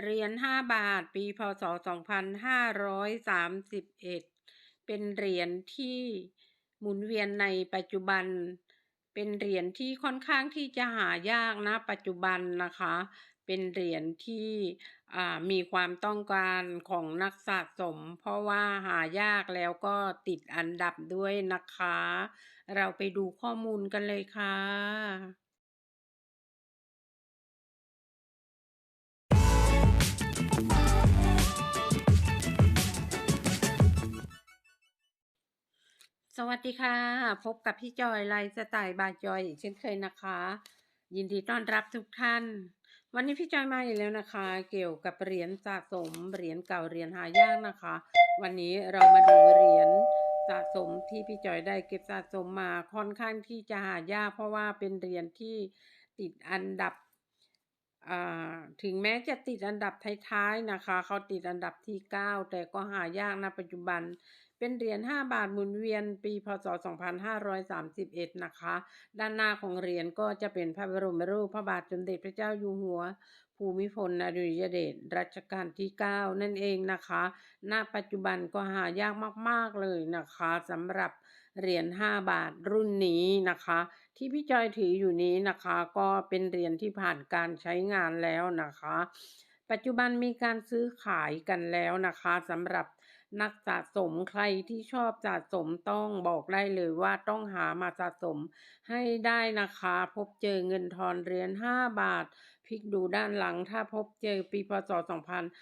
เหรียญห้าบาท ปีพศ 2531 เป็นเหรียญที่หมุนเวียนในปัจจุบัน เป็นเหรียญที่ค่อนข้างที่จะหายากนะปัจจุบันนะคะ เป็นเหรียญที่มีความต้องการของนักสะสม เพราะว่าหายากแล้วก็ติดอันดับด้วยนะคะ เราไปดูข้อมูลกันเลยค่ะ สวัสดีค่ะ พบกับพี่จอยไลฟ์สไตล์บาจอยอีกเช่นเคยนะคะ ยินดีต้อนรับทุกท่าน วันนี้พี่จอยมาอีกแล้วนะคะ เกี่ยวกับเหรียญสะสมเหรียญเก่าเหรียญหายากนะคะ วันนี้เรามาดูเหรียญสะสมที่พี่จอยได้เก็บสะสมมาค่อนข้างที่จะหายาก เพราะว่าเป็นเหรียญที่ติดอันดับถึงแม้จะติดอันดับท้ายๆนะคะ เขาติดอันดับที่ 9 แต่ก็หายากนะปัจจุบัน เป็นเหรียญ 5 บาทหมุนเวียนปีพศ 2531 นะคะ ด้านหน้าของเหรียญก็จะเป็นพระบรมรูปพระบาทสมเด็จพระเจ้าอยู่หัว ภูมิพลอดุลยเดชรัชกาลที่ 9 นั่นเองนะคะ ณ ปัจจุบันก็หายากมาก ๆ เลยนะคะสำหรับเหรียญ 5 บาทรุ่นนี้นะคะ ที่พี่จอยถืออยู่นี้นะคะ ก็เป็นเหรียญที่ผ่านการใช้งานแล้วนะคะ ปัจจุบันมีการซื้อขายกันแล้วนะคะสำหรับ นักสะสมใครที่ชอบสะสมต้องบอกได้เลยว่าต้องหามาสะสมให้ได้นะคะ พบเจอเงินทอนเหรียญ5บาทพลิกดูด้านหลังถ้าพบเจอปีพศ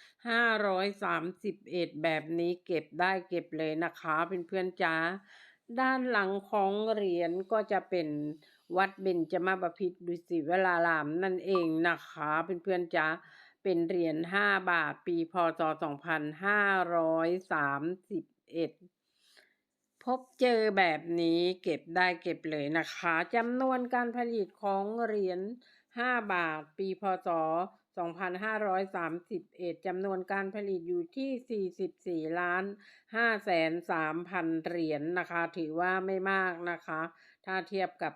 2531 แบบนี้เก็บได้เก็บเลยนะคะเเพื่อนๆจ้าด้านหลังของเหรียญก็จะเป็นวัดเบญจมาบพิตรดุสิตวรารามนั่นเองนะคะเพื่อนๆจ้า เป็นเหรียญ5บาท ปีพศ2531พบเจอแบบนี้เก็บได้เก็บเลยนะคะจำนวนการผลิตของเหรียญ5บาท ปีพศ2531จำนวนการผลิตอยู่ที่ 44 ล้าน5แสน3พันเหรียญนนะคะ ถือว่าไม่มากนะคะ ถ้าเทียบกับ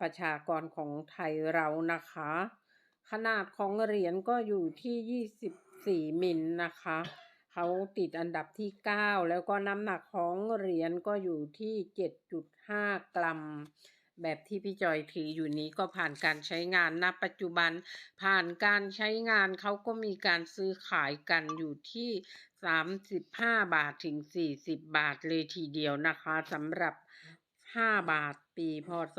ประชากรของไทยเรานะคะ ขนาดของเหรียญก็อยู่ที่ 24 มิลนะคะ เขาติดอันดับที่ 9 แล้วก็น้ำหนักของเหรียญก็อยู่ที่ 7.5 กรัม แบบที่พี่จอยถืออยู่นี้ก็ผ่านการใช้งานณปัจจุบัน ผ่านการใช้งานเขาก็มีการซื้อขายกันอยู่ที่ 35 บาทถึง 40 บาทเลยทีเดียวนะคะสำหรับ 5 บาทปีพศ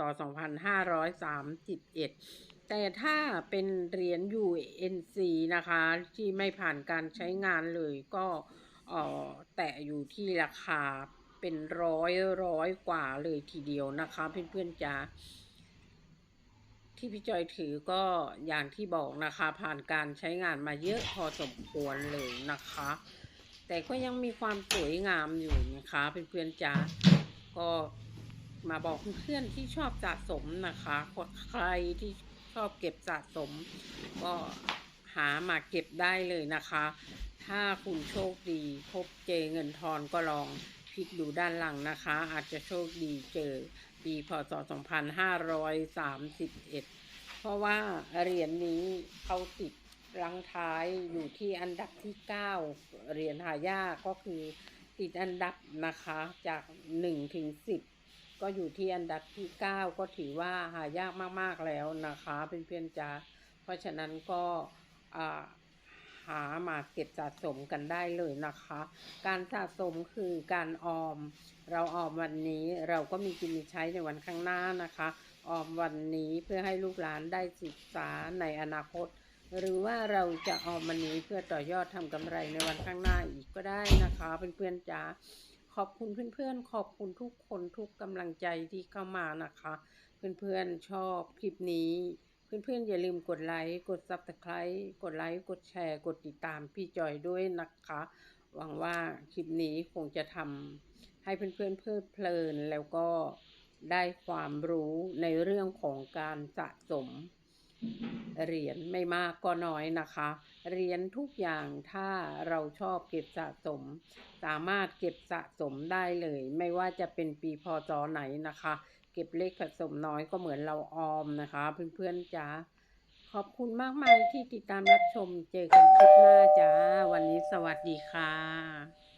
2531 แต่ถ้าเป็นเหรียญ UNC นะคะ ที่ไม่ผ่านการใช้งานเลยก็แตะอยู่ที่ราคาเป็นร้อยร้อยกว่าเลยทีเดียวนะคะเพื่อนๆจ้าที่พี่จอยถือก็อย่างที่บอกนะคะผ่านการใช้งานมาเยอะพอสมควรเลยนะคะ แต่ก็ยังมีความสวยงามอยู่นะคะเพื่อนๆจ้าก็มาบอกเพื่อนที่ชอบสะสมนะคะใครที่ ชอบเก็บสะสม ก็หามาเก็บได้เลยนะคะ ถ้าคุณโชคดีพบเจเงินทอนก็ลองพลิกดูด้านหลังนะคะ อาจจะโชคดีเจอปีพศ 2531 เพราะว่าเหรียญนี้เขาติดรังท้ายอยู่ที่อันดับที่ 9 เหรียญหายากก็คือติดอันดับนะคะจาก 1 ถึง 10 ก็อยู่ที่อันดับที่ 9 ก็ถือว่าหายากมากๆแล้วนะคะเพื่อนๆจ้าเพราะฉะนั้นก็หามาเก็บสะสมกันได้เลยนะคะ การสะสมคือการออม เราออมวันนี้เราก็มีกินมีใช้ในวันข้างหน้านะคะ ออมวันนี้เพื่อให้ลูกหลานได้ศึกษาในอนาคต หรือว่าเราจะออมวันนี้เพื่อต่อยอดทำกำไรในวันข้างหน้าอีกก็ได้นะคะเพื่อนๆจ๋า ขอบคุณเพื่อนๆ ขอบคุณทุกคนทุกกำลังใจที่เข้ามานะคะ เพื่อนๆชอบคลิปนี้ เพื่อนๆอย่าลืมกดไลค์กดซับสไคร b e กดไลค์กดแชร์ กดติดตามพี่จอยด้วยนะคะ หวังว่าคลิปนี้คงจะทำให้เพื่อนๆเพลิดเพลินแล้วก็ได้ความรู้ในเรื่องของการสะสม เหรียญไม่มากก็น้อยนะคะ เหรียญทุกอย่างถ้าเราชอบเก็บสะสม สามารถเก็บสะสมได้เลย ไม่ว่าจะเป็นปีพศไหนนะคะ เก็บเล็กผสมน้อยก็เหมือนเราออมนะคะ เพื่อนๆจ้าขขอบคุณมากมายที่ติดตามรับชมเจอกันคลิปหน้าจ้า วันนี้สวัสดีค่ะ